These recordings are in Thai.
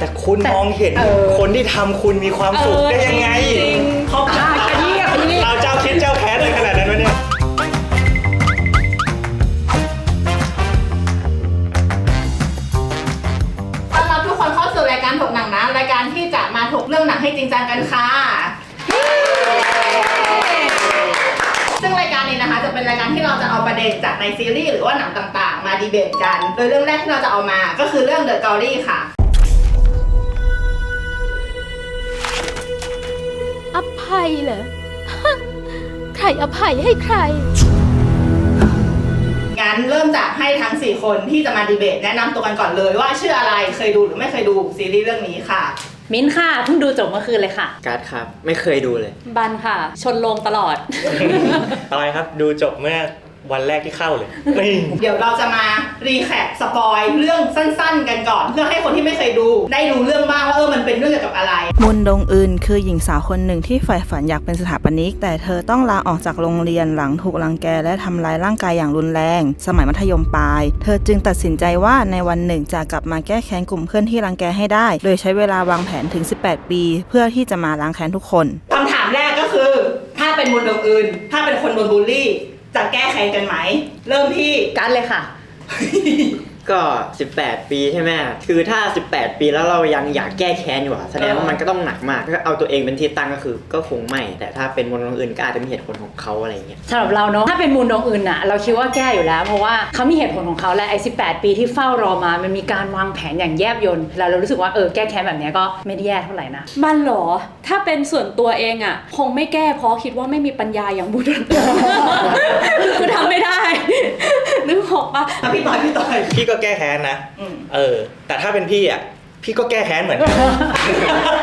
แต่คุณมองเห็นเออคนที่ทำคุณมีความสุขได้ยังไงจริงๆเขาอ่าขยี้ขยี้เราเจ้าคิดเจ้าแค้นเลยขนาดนั้นวะเนี่ย ต้อนรับทุกคนเข้าสู่รายการถกหนังนะ รายการที่จะมาถกเรื่องหนังให้จริงจังกันค่ะ ซึ่งรายการนี้นะคะจะเป็นรายการที่เราจะเอาประเด็นจากในซีรีส์หรือว่าหนังต่างๆ มาดีเบตกัน โดยเรื่องแรกที่เราจะเอามาก็คือเรื่อง The Glory ค่ะ ภัยเหรอ ใครอภัยให้ใคร งั้นเริ่มจากให้ทั้ง 4 คนที่จะมาดีเบต แนะนำตัวกันก่อนเลยว่าชื่ออะไรเคยดูหรือไม่เคยดูซีรีส์เรื่องนี้ค่ะ มิ้นท์ค่ะเพิ่งดูจบเมื่อคืนเลยค่ะ การ์ดครับ ไม่เคยดูเลย บันค่ะ ชนลงตลอดอะไรครับ ดูจบเมื่อ วันแรกที่เข้าเลยนี่ เดี๋ยวเราจะมารีแคปสปอยเรื่องสั้นๆ กันก่อน เพื่อให้คนที่ไม่เคยดู ได้รู้เรื่องบ้างว่าเออมันเป็นเรื่องเกี่ยวกับอะไร มุนดงอึนคือหญิงสาวคนหนึ่งที่ใฝ่ฝันอยากเป็นสถาปนิก แต่เธอต้องลาออกจากโรงเรียนหลังถูกรังแกและทำร้ายร่างกายอย่างรุนแรง สมัยมัธยมปลาย เธอจึงตัดสินใจว่าในวันหนึ่งจะกลับมาแก้แค้นกลุ่มเพื่อนที่รังแกให้ได้ โดยใช้เวลาวางแผนถึง 18 ปี เพื่อที่จะมาล้างแค้นทุกคน คำถามแรกก็คือ ถ้าเป็นมนต์ดงอื่น ถ้าเป็นคนโดนบูลลี่ จะแก้แค้นกันไหม เริ่มที่ การดเลยค่ะ ก็ 18 ปีใช่ไหมคือถ้า 18 ปีแล้วเรายังอยากแก้แค้นอยู่อะแสดงว่ามันก็ต้องหนักมากถ้าเอาตัวเองเป็นที่ตั้งก็คือก็คงไม่ แต่ถ้าเป็นมนต์อื่นก็อาจจะมีเหตุผลของเขาอะไรอย่างเงี้ยสำหรับเราเนาะถ้าเป็นมูลดวงอื่นอะเราคิดว่าแก้อยู่แล้ว เพราะว่าเขามีเหตุผลของเขาและไอ้18 ปีที่เฝ้ารอมา มันมีการวางแผนอย่างแยบยลแล้วเรารู้สึกว่าเออแก้แค้นแบบเนี้ยก็ไม่ได้แย่เท่าไหร่นะ มันเหรอ ถ้าเป็นส่วนตัวเองอะคงไม่แก้เพราะคิดว่าไม่มีปัญญาอย่างบุตรคือทำไม่ได้ นึกออกปะอะพี่ต่อยพี่ต่อย พี่ก็แก้แค้นนะ อืม เออ แต่ถ้าเป็นพี่อะ พี่ก็แก้แค้นเหมือนกัน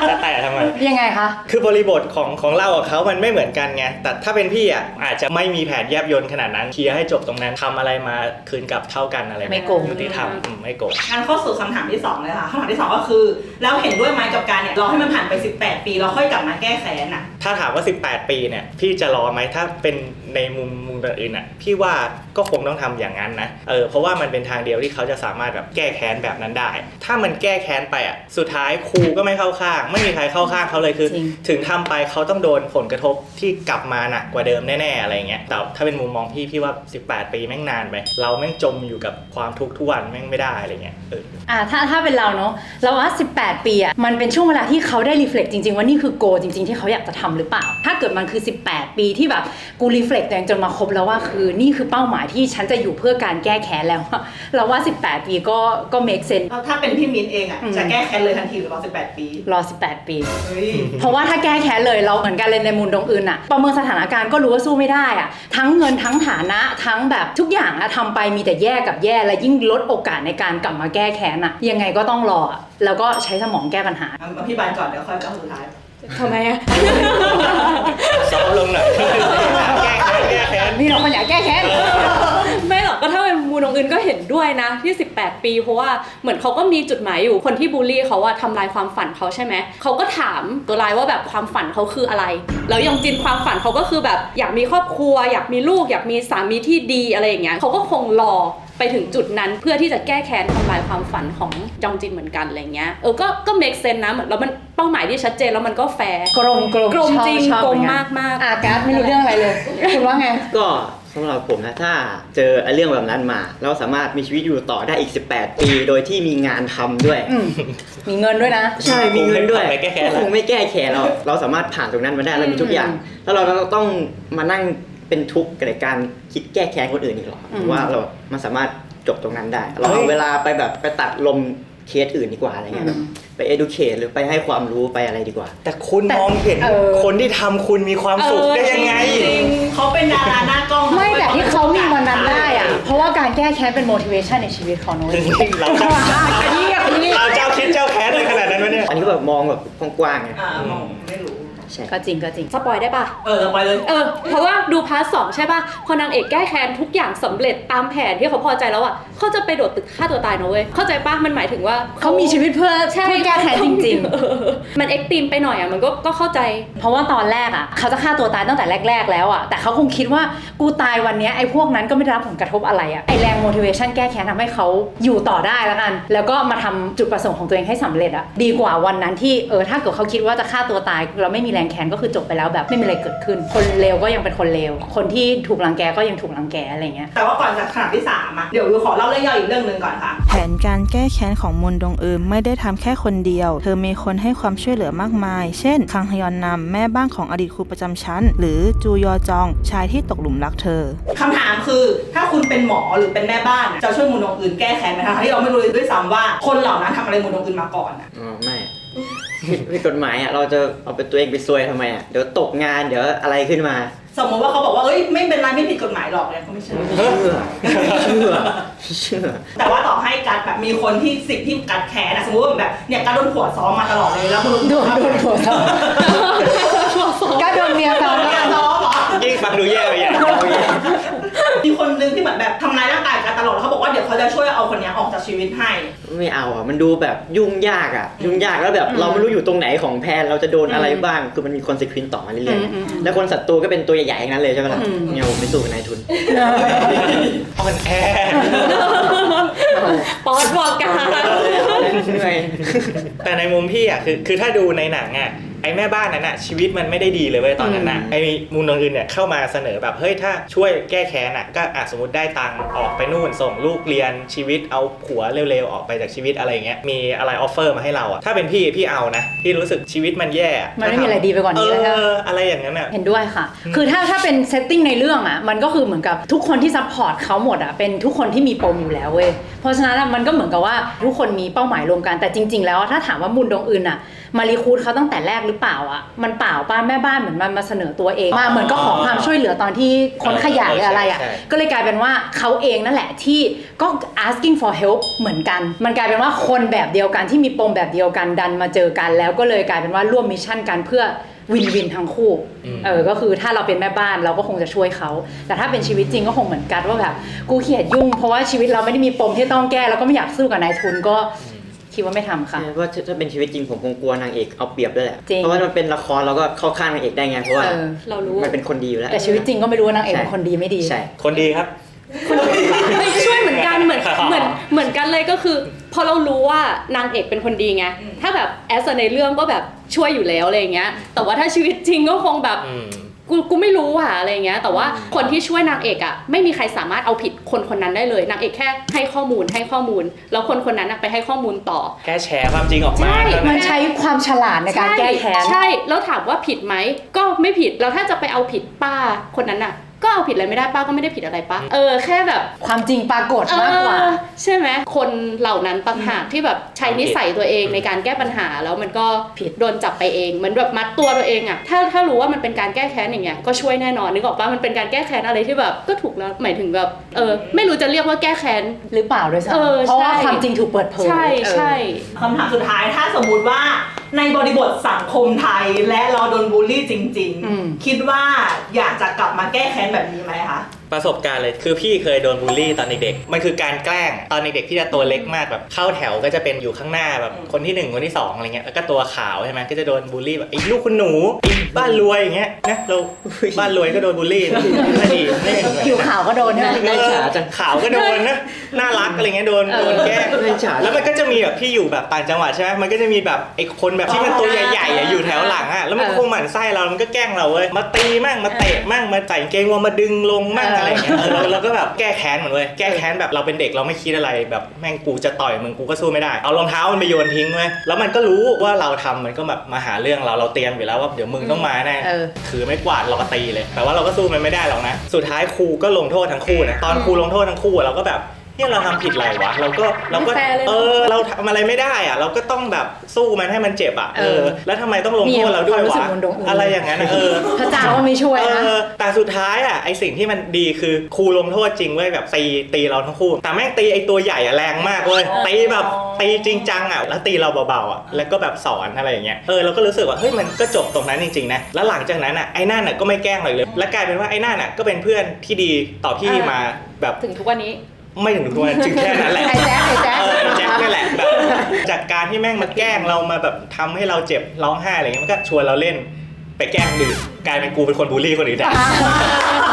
แต่แต่ทำไม ยังไงคะ คือบริบทของของเรากับเขามันไม่เหมือนกันไง แต่ถ้าเป็นพี่อะอาจจะไม่มีแผนแยบยนขนาดนั้น เคลียร์ให้จบตรงนั้นทำอะไรมาคืนกลับเท่ากันอะไรไม่โกง ยุติธรรมอืมไม่โกง งั้นเข้าสู่คำถามที่สองเลยค่ะคำถามที่สองก็คือแล้วเห็นด้วยไหมกับการเนี่ยรอให้มันผ่านไป 18 ปีเราค่อยกลับมาแก้แค้นอะ ถ้าถามว่า 18 ปีเนี่ย พี่จะรอไหม ถ้าเป็นในมุมมุมอื่นอะ พี่ว่าก็คงต้องทำอย่างนั้นนะ เออ เพราะว่ามันเป็นทางเดียวที่เขาจะสามารถแบบแก้แค้นแบบนั้นได้ ถ้ามันแก้แค้นไปอะ สุดท้ายครูก็ไม่เข้าข้าง ไม่มีใครเข้าข้างเขาเลยคือ จริง ถึงทำไปเขาต้องโดนผลกระทบที่กลับมาหนักกว่าเดิมแน่ๆอะไรเงี้ยแต่ถ้าเป็นมุมมองพี่พี่ว่า 18 ปีแม่งนานไปเราแม่งจมอยู่กับความทุกข์ทุกวันแม่งไม่ได้อะไรเงี้ยเอออ่าถ้าถ้าเป็นเราเนาะเราว่า 18 ปีอะมันเป็นช่วงเวลาที่เขาได้รีเฟล็กจริง ๆ ว่านี่คือโกจริง ๆ ที่เขาอยากจะทำหรือเปล่า ถ้าเกิดมันคือ 18 ปีที่แบบกูรีเฟล็กตัวเองจนมาครบแล้วว่าคือนี่คือเป้าหมายที่ฉันจะอยู่เพื่อการแก้แค้นแล้วอะเราว่า 18 ปีก็ก็ make sense แล้วถ้าเป็นพี่มิ้นเองอะอืมจะแก้แค้นเลยทันทีหรือรอ 18 ปีรอ 18 ปีเฮ้ยเพราะว่าถ้าแก้แค้นเลยเราเหมือนกันเลยในมูลดงอื่นอะประเมินสถานการณ์ก็รู้ว่าสู้ไม่ได้อะทั้งเงินทั้งฐานะทั้งแบบทุกอย่างอะทำไปมีแต่แย่กับแย่และยิ่งลดโอกาสในการกลับมาแก้แค้นอะยังไงก็ต้องรออะแล้วก็ใช้สมองแก้ปัญหา เอาพี่บานก่อนเดี๋ยวค่อยเอาสุดท้าย ทำไมอะ ซอฟต์ลงหน่อยแก้แค้นแก้แค้นนี่เราคนอยากแก้แค้น ไม่หรอกก็ถ้าเป็นมูลองอื่นก็เห็นด้วยนะที่ 18 ปี เพราะว่าเหมือนเขาก็มีจุดหมายอยู่คนที่บูลลี่เขาว่าทำลายความฝันเขาใช่ไหมเขาก็ถามตัวลายว่าแบบความฝันเขาคืออะไร แล้วยองจินความฝันเขาก็คือแบบอยากมีครอบครัว อยากมีลูก อยากมีสามีที่ดีอะไรอย่างเงี้ยเขาก็คงรอ ไปถึงจุดนั้นเพื่อที่จะแก้แค้นทำลายความฝันของจองจินเหมือนกันอะไรเงี้ยเออก็ก็ make sense นะเหมือนแล้วมันเป้าหมายที่ชัดเจนแล้วมันก็แฟร์กลมกลมกลมจริงชอบชอบกลมเหอนนมากมากอาการดไม่รู้เรื่องอะไรเลยคุณว่าไงก็สำหรับผมนะถ้าเจอไอ้เรื่องแบบนั้นมา เราสามารถมีชีวิตอยู่ต่อได้อีก 18 ปี โดยที่มีงานทำด้วยอืมมีเงินด้วยนะ ใช่มีเงินด้วยคงไม่แก้แค้นแล้วคงไม่แก้แค้นเราเราสามารถผ่านตรงนั้นมาได้เรามีทุกอย่าง แล้วเราก็ต้องมานั่ง เป็นทุกข์กับการคิดแก้แค้นคนอื่นอีกหรออืมว่าเรามันสามารถจบตรงนั้นได้ เราเอาเวลาไปแบบไปตัดลมเคสอื่นดีกว่าอะไรเงี้ยแบบไป educate หรือไปให้ความรู้ไปอะไรดีกว่า แต่คุณแต่มองเห็นเออคนที่ทำคุณมีความสุขได้ยังไงจริงเขาเป็นดาราหน้ากล้องไม่แต่ที่เขามีวันนั้นได้อะเพราะว่าการแก้แค้นเป็น motivation ในชีวิตของนุ้ยเราเจ้าขยี้ขยี้เราเจ้าคิดเจ้าแค้นเลยขนาดนั้นวะเนี่ยอันนี้ก็แบบมองแบบกว้างๆไงอ่ามองไม่รู้ ใช่ ก็จริงก็จริงสปอยได้ปะเออไปเลย เออ เพราะว่าดูพาร์ทสองใช่ป่ะพอนางเอกแก้แค้นทุกอย่างสำเร็จตามแผนที่เขาพอใจแล้วอะเขาจะไปโดดตึกฆ่าตัวตายนะเว้ยเข้าใจป่ะมันหมายถึงว่าเขามีชีวิตเพื่อใช่เพื่อแก้แค้นจริงเออมันเอ็กตรีมไปหน่อยอะมันก็ก็เข้าใจๆเพราะว่าตอนแรกอะเขาจะฆ่าตัวตายตั้งแต่แรก ๆ แล้วอะแต่เขาคงคิดว่ากูตายวันเนี้ยไอ้พวกนั้นก็ไม่ได้รับผลกระทบอะไรอะไอ้แรง motivation แก้แค้นทำให้เขาอยู่ต่อได้แล้วกัน แล้วก็มาทำจุดประสงค์ของตัวเองให้สำเร็จอะดีกว่าวันนั้นที่เออถ้าเกิดเขาคิดว่าจะฆ่าตัวตายเราไม่มีแรงแค้นก็คือจบไปแล้วแบบไม่มีอะไรเกิดขึ้น คนเลวก็ยังเป็นคนเลวคนที่ถูกรังแกก็ยังถูกรังแกอะไรเงี้ยแต่ว่าก่อนจากขนาดที่สามอะเดี๋ยววิวขอเล่าเรื่องย่ออีกเรื่องหนึ่งก่อนค่ะ แผนการแก้แค้นของมุนดงอืมไม่ได้ทำแค่คนเดียว เธอมีคนให้ความช่วยเหลือมากมาย เช่น คังฮยอนนำแม่บ้านของอดีตครูประจำชั้น หรือจูยอจองชายที่ตกหลุมรักเธอ คำถามคือถ้าคุณเป็นหมอหรือเป็นแม่บ้านอะจะช่วยมูลองอื่นแก้แค้นไหมทั้งที่เราไม่รู้เลยด้วยซ้ำว่าคนเหล่านั้นทำอะไรมูลองอื่นมาก่อนอะ อ๋อไม่ ผิดผิดกฎหมายอะเราจะเอาเป็นตัวเองไปซวยทำไมอะเดี๋ยวตกงานเดี๋ยวอะไรขึ้นมา สมมติว่าเขาบอกว่าเอ้ยไม่เป็นไรไม่ผิดกฎหมายหรอกเนี่ยเขาไม่เชื่อ เชื่อเชื่อเชื่อ แต่ว่าต่อให้กัดแบบมีคนที่สิ่งที่กัดแค้นอะสมมติว่าแบบเนี่ยกัดโดนผัวซ้อมมาตลอดเลยแล้วมูลโดนโดนผัวซ้อมก็โดนเมียซ้อมเมียแล้วซ้อมเหรอ ยิ่งฟังดูแย่ไปใหญ่ มีคนนึงที่เหมือนแบบทำร้ายร่างกายกันตลอดแล้วเขาบอกว่าเดี๋ยวเขาจะช่วยเอาคนเนี้ยออกจากชีวิตให้ ไม่เอาอะมันดูแบบยุ่งยากอะ ยุ่งยากแล้วแบบเราไม่รู้อยู่ตรงไหนของแพนเราจะโดนอะไรบ้างคือมันมีคอนเซควินต่อมาเรื่อยๆแล้วคนศัตรูก็เป็นตัวใหญ่ๆอย่างนั้นเลยใช่ไหมล่ะเนี่ยผมไม่สู้กับนายทุนอ่อนแอป๊อดบอกกันเหนื่อยแต่ในมุมพี่อะคือคือถ้าดูในหนังอะ ไอ้แม่บ้านนั้นอะชีวิตมันไม่ได้ดีเลยเว้ยตอนนั้นอะอืมไอ้มูลนอื่นเนี่ยเข้ามาเสนอแบบเฮ้ยถ้าช่วยแก้แค้นอะก็อาจสมมติได้ตังค์ออกไปนู่นส่งลูกเรียนชีวิตเอาผัวเร็วๆออกไปจากชีวิตอะไรอย่างเงี้ยมีอะไรออฟเฟอร์มาให้เราอะถ้าเป็นพี่พี่เอานะพี่รู้สึกชีวิตมันแย่มันไม่มีอะไรดีไปกว่านี้แล้วเอใช่ไหมออะไรอย่างนั้นอะเห็นด้วยค่ะ คือถ้าถ้าเป็นเซตติ้งในเรื่องอะมันก็คือเหมือนกับทุกคนที่ซัพพอร์ตเขาหมดอะเป็นทุกคนที่มีปมอยู่แล้วเว้ยเพราะฉะนั้นอะมันก็เหมือนกับว่าทุกคนมีเป้าหมายรวมกันแต่จริง ๆ แล้วถ้าถามว่ามูลดงอื่นอะมารีคูดเขาตั้งแต่แรกหรือเปล่าอะมันเปล่าป้าแม่บ้านเหมือนมันมาเสนอตัวเองมาเหมือนก็ขอความช่วยเหลือตอนที่คนขยะหรืออะไรอะใช่ใช่ก็เลยกลายเป็นว่าเขาเองนั่นแหละที่ก็ asking for help เหมือนกัน มันกลายเป็นว่าคนแบบเดียวกันที่มีปมแบบเดียวกันดันมาเจอกัน แล้วก็เลยกลายเป็นว่าร่วมมิชชั่นกันเพื่อวินวินทั้งคู่อืมเออ ก็คือถ้าเราเป็นแม่บ้านเราก็คงจะช่วยเขา แต่ถ้าเป็นชีวิตจริงก็คงเหมือนกันว่าแบบกูเขียดยุ่งเพราะว่าชีวิตเราไม่ได้มีปมที่ต้องแก้แล้วก็ไม่อยากสู้กับนายทุนก็ คิดว่าไม่ทำค่ะใช่เพราะถ้าเป็นชีวิตจริงผมคงกลัวนางเอกเอาเปรียบด้วยแหละ จริง เพราะว่ามันเป็นละครเราก็เข้าข้างนางเอกได้ไงเพราะว่าเออ เรารู้ มันเป็นคนดีอยู่แล้วแต่ชีวิตจริงก็ไม่รู้ว่านางเอกใช่เป็นคนดีไม่ดี ใช่ คนดีครับ ไม่ช่วยเหมือนกันเหมือนเหมือนเหมือนกันเลยก็คือ พอเรารู้ว่านางเอกเป็นคนดีไงอืมถ้าแบบแอสในเรื่องก็แบบช่วยอยู่แล้วอะไรอย่างเงี้ย แต่ว่าถ้าชีวิตจริงก็คงแบบ อืม กูกูไม่รู้อะอะไรเงี้ย แต่ว่าคนที่ช่วยนางเอกอะไม่มีใครสามารถเอาผิดคนคนนั้นได้เลยนางเอกแค่ให้ข้อมูลให้ข้อมูล แล้วคนคนนั้นน่ะไปให้ข้อมูลต่อ แค่แชร์ความจริงออกมาใช่ เท่ามันั้นนใช้ความฉลาดในการแก้แค้น ใช่ แล้วถามว่าผิดไหม ก็ไม่ผิด แล้วถ้าจะไปเอาผิดป้าคนนั้นน่ะ ก็เอาผิดอะไรไม่ได้ป้าก็ไม่ได้ผิดอะไรป้าเออแค่แบบความจริงปรากฏมากกว่า เออใช่ไหมคนเหล่านั้นต่างหากที่แบบใช้นิสัยตัวเองในการแก้ปัญหาแล้วมันก็ผิดโดนจับไปเองเหมือนแบบมัดตัวตัวเองอะถ้าถ้ารู้ว่ามันเป็นการแก้แค้นอย่างเงี้ยก็ช่วยแน่นอนนึกออกปะมันเป็นการแก้แค้นอะไรที่แบบก็ถูกแล้วหมายถึงแบบเออไม่รู้จะเรียกว่าแก้แค้น หรือเปล่าด้วยซ้เออำเพราะว่าใช่ ความจริงถูกเปิดเผยใช่เออใช่ คำถามสุดท้ายถ้าสมมุติว่า ในบริบทสังคมไทยและเราโดนบูลลี่จริง อืม ๆ คิดว่าอยากจะกลับมาแก้แค้นแบบนี้ไหมคะ ประสบการณ์เลยคือพี่เคยโดนบูลลี่ตอนเด็กๆมันคือการแกล้งตอนเด็กๆพี่จะตัวเล็กมากแบบเข้าแถวก็จะเป็นอยู่ข้างหน้าแบบคนที่หนึ่งคนที่สองอะไรเงี้ยแล้วก็ตัวขาวใช่ไหมก็จะโดนบูลลี่แบบไอ้ลูกคุณหนูไอ้บ้านรวยอย่างเงี้ยนะเราบ้านรวยก็โดนบูลลี่นะไม่ดีไม่ดีผิวขาวก็โดนใช่ไหมน่าอิจฉาจังขาวก็โดนนะน่ารักอะไรเงี้ยโดนโดนแกล้งน่าอิจฉาแล้วมันก็จะมีแบบพี่อยู่แบบต่างจังหวัดใช่ไหมมันก็จะมีแบบไอ้คนแบบที่มันตัวใหญ่ๆอะอยู่แถว หลังอะแล้วมันก็คงหมั่นไส้เรามันก็แกล้งเราเว้ยมาตีมั่งมาเตะมั่งมาใส่กางเกงวอร์มมาดึงลงมั่งอะไรเงี้ยเออเราเราก็แบบแก้แค้นเหมือนเว้ยแก้แค้นแบบเราเป็นเด็กเราไม่คิดอะไรแบบแม่งกูจะต่อยมึงกูก็สู้ไม่ได้เอารองเท้ามันไปโยนทิ้งเว้ยแล้วมันก็รู้ว่าเราทำมันก็แบบมาหาเรื่องเราเราเตรียมอยู่แล้วว่าเดี๋ยวมึงต้องมาแน่เออถือไม่กวาดเราก็ตีเลย แต่ว่าเราก็สู้มันไม่ได้หรอกนะ สุดท้ายครูก็ลงโทษทั้งคู่นะตอนครูลงโทษทั้งคู่อะเราก็แบบ เนี่ยเราทำผิดอะไรวะ เราก็เราก็ไม่แฟร์เลยเนอะเออเราทำอะไรไม่ได้อะเราก็ต้องแบบสู้มันให้มันเจ็บอะเออแล้วทำไมต้องลงโทษเราด้วยมีความรู้สึวะกเหมือนโดนอุ้มอะไรอย่างนั้นอะเออ พระเจ้าก็ไม่ช่วยเอนะอแต่สุดท้ายอะไอสิ่งที่มันดีคือครูลงโทษจริงเว้ยแบบตีตีเราทั้งคู่ แต่แม่งตีไอตัวใหญ่อะแรงมากเว้ยตีแบบตีจริงจังอะแล้วตีเราเบาๆอะแล้วก็แบบสอนอะไรอย่างเงี้ยเออเราก็รู้สึกว่าเฮ้ยมันก็จบตรงนั้นจริงๆนะแล้วหลังจากนั้นอะไอ้นั่นอะก็ไม่แกล้งเลยเลย และกลายเป็นว่าไอ้นั่นอะก็เป็นเพื่อนที่ดีต่อพี่มาแบบ ถึงทุกวันนี้ ไม่ถึงทุกวันถึงแค่นั้นแหละไอ้แจ๊คไอ้แจ๊ค เออไอ้แจ๊คนี่แหละแบบจากการที่แม่งมาแกล้งเรามาแบบทำให้เราเจ็บร้องไห้อะไรเงี้ยมันก็ชวนเราเล่นไปแกล้งคนอื่นกลายเป็นกูเป็นคนบูลลี่คนอื่นแทน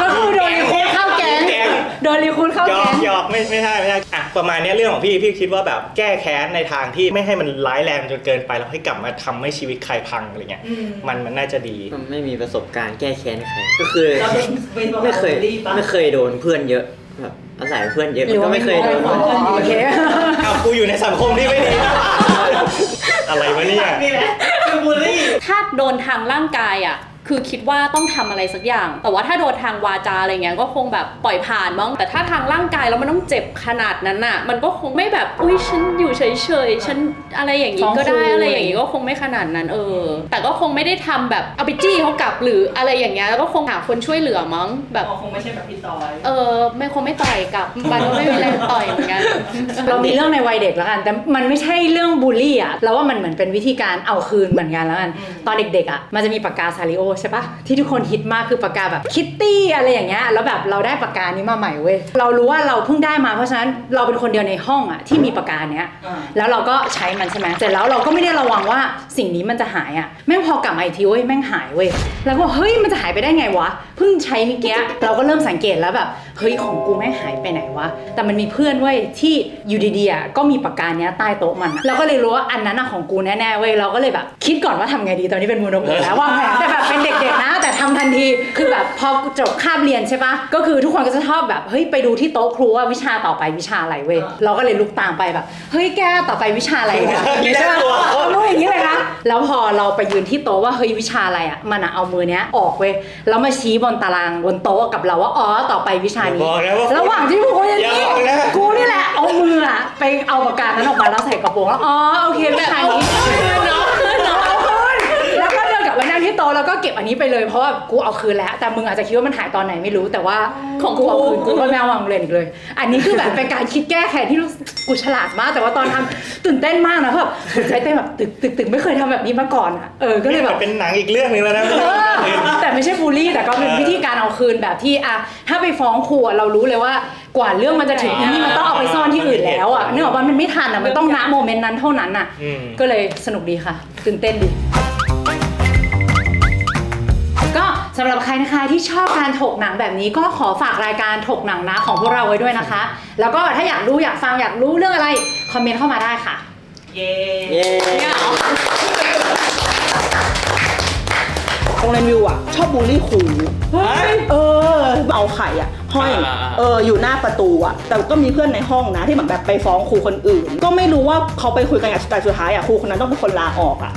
ก็คือโดนรีคูดเข้าแก๊งแก๊ง โดนรีคูดเข้าหยอแก๊กง หยอกไม่ไม่ใช่ไม่ใช่อะประมาณเนี้ยเรื่องของพี่พี่คิดว่าแบบแก้แค้นในทางที่ไม่ให้มันร้ายแรงจนเกินไปแล้วให้กลับมาทำให้ชีวิตใครพังอะไรเงี้ยมันมันน่าจะดีมันไม่มีประสบการณ์แก้แค้นใครก็คือ เราเป็นเป็นตัวไม่เคยบูลลี่ปะไม่เคยโดนเพื่อนเยอะแบบ อาศัยเพื่อนเยอะหรือก็ว่าไม่เคยโดนอ๋อโอเค เอากูอยู่ในสังคมที่ไม่ดีนะอะไรวะเนี่ย นี่แหละคือบูลลี่ ถ้าโดนทางร่างกายอะ คือคิดว่าต้องทำอะไรสักอย่าง แต่ว่าถ้าโดนทางวาจาอะไรเงี้ยก็คงแบบปล่อยผ่านมั้งแต่ถ้าทางร่างกายแล้วมันต้องเจ็บขนาดนั้นน่ะ มันก็คงไม่แบบอุ้ยฉันอยู่เฉยๆฉันอะไรอย่างนี้ก็ได้อะไรอย่างนี้ก็คงไม่ขนาดนั้นเออ แต่ก็คงไม่ได้ทำแบบเอาไปจี้เขากลับหรืออะไรอย่างเงี้ยแล้วก็คงหาคนช่วยเหลือมั้งแบบคงไม่ใช่แบบพี่ตอยเออไม่คงไม่ต่อยกลับบันก็ไม่มีแรงต่อยเหมือนกันเรามีเรื่องในวัยเด็กแล้วกัน แต่มันไม่ใช่เรื่องบูลลี่อะเราว่ามันเหมือนเป็นวิธีการเอาคืนเหมือนกันแล้วกันตอนเด็กๆอะมันจะมีปากกาซาริโอใช่ปะที่ทุกคนฮิตมากคือปากกาแบบคิตตี้อะไรอย่างเงี้ยแล้วแบบเราได้ปากกานี้มาใหม่เว้ยเรารู้ว่าเราเพิ่งได้มาเพราะฉะนั้นเราเป็นคนเดียวในห้องอะที่มีปากกาเนี้ยอ่าแล้วเราก็ใช้มันใช่ไหมเสร็จแล้วเราก็ไม่ได้ระวังว่าสิ่งนี้มันจะหายอะแม่งพอกลับมาอีกทีเว้ยแม่งหายเว้ยแล้วก็เฮ้ยมันจะหายไปได้ไงวะเพิ่งใช้เมื่อกี้เราก็เริ่มสังเกตแล้วแบบ เฮ้ยของกูแม่งหายไปไหนวะ แต่มันมีเพื่อนเว้ยที่อยู่ดีๆอะก็มีปากกาเนี้ยใต้โต๊ะมันอะเราก็เลยรู้ว่าอันนั้นอะของกูแน่ๆเว้ยเราก็เลยแบบคิดก่อนว่าทำไงดีตอนนี้เป็นมือนกอยู่แล้ววางแผนแต่แบบเป็นเด็กๆนะ แต่ทำทันทีคือแบบพอจบคาบเรียนใช่ปะก็คือทุกคนก็จะชอบแบบเฮ้ยไปดูที่โต๊ะครูว่าวิชาต่อไปวิชาอะไรเว้ยเราก็เลยลุกตามไปแบบเฮ้ยแกต่อไปวิชาอะไรอะอย่างงี้ใช่ปะเอามืออย่างนี้เลยนะแล้วพอเราไปยืนที่โต๊ะว่าเฮ้ยวิชาอะไรอะมันอะเอามือเนี้ยออกเว้ยแล้วมาชี้บนตารางบนโต๊ะกับเราว่าอ๋อต่อไปวิชานี้อย่าบอกนะว่าระหว่างที่พวกกูอย่างนี้อย่าบอกนะ กูนี่แหละเอามืออะไปเอาปากกานั้นออกมาแล้วใส่กระโปรงแล้วอ๋อโอเควิชานี้เนาะ โต๊ะแล้วก็เก็บอันนี้ไปเลยเพราะว่ากูเอาคืนแล้ว แต่มึงอาจจะคิดว่ามันหายตอนไหนไม่รู้แต่ว่าของกูเอากูคืนกูก็ไม่เอาวางโรงเรียนอีกเลย อันนี้คือแบบเป็นการคิดแก้แค้นที่รู้สึกกูฉลาดมาก แต่ว่าตอนทำตื่นเต้นมากนะเพราะแบบหัวใจเต้นแบบตึกตึกตึกไม่เคยทำแบบนี้มาก่อนอะเออก็เลยแบบ เป็นหนังอีกเรื่องหนึงแล้วนะ เออแต่ไม่ใช่บูลลี่แต่ก็เป็นวิธีการเอาคืนแบบที่อะถ้าไปฟ้องครูอะเรารู้เลยว่ากว่าเรื่องมันจะถึงนี่มันต้องเอาไปซ่อนที่อื่นแล้วอะนึกออกว่ามันไม่ทันอะมันต้องณโมเมนต์นั้นเท่านั้นอะอืม ก็เลยสนุกดีค่ะ ตื่นเต้นดี สำหรับใครนะคะที่ชอบการถกหนังแบบนี้ก็ขอฝากรายการถกหนังนะของพวกเราไว้ด้วยนะคะ แล้วก็ถ้าอยากรู้อยากฟังอยากรู้เรื่องอะไร คอมเมนต์เข้ามาได้ค่ะ เย้เย้โรงเรียนวิวอะ ชอบบูลลี่ครูเออเอาไข่อะห้อยอ่าๆๆเอออยู่หน้าประตูอะ แต่ก็มีเพื่อนในห้องนะที่เหมือนแบบไปฟ้องครูคนอื่น ก็ไม่รู้ว่าเขาไปคุยกันแต่สุดท้ายอะครูคนนั้นต้องเป็นคนลาออกอะ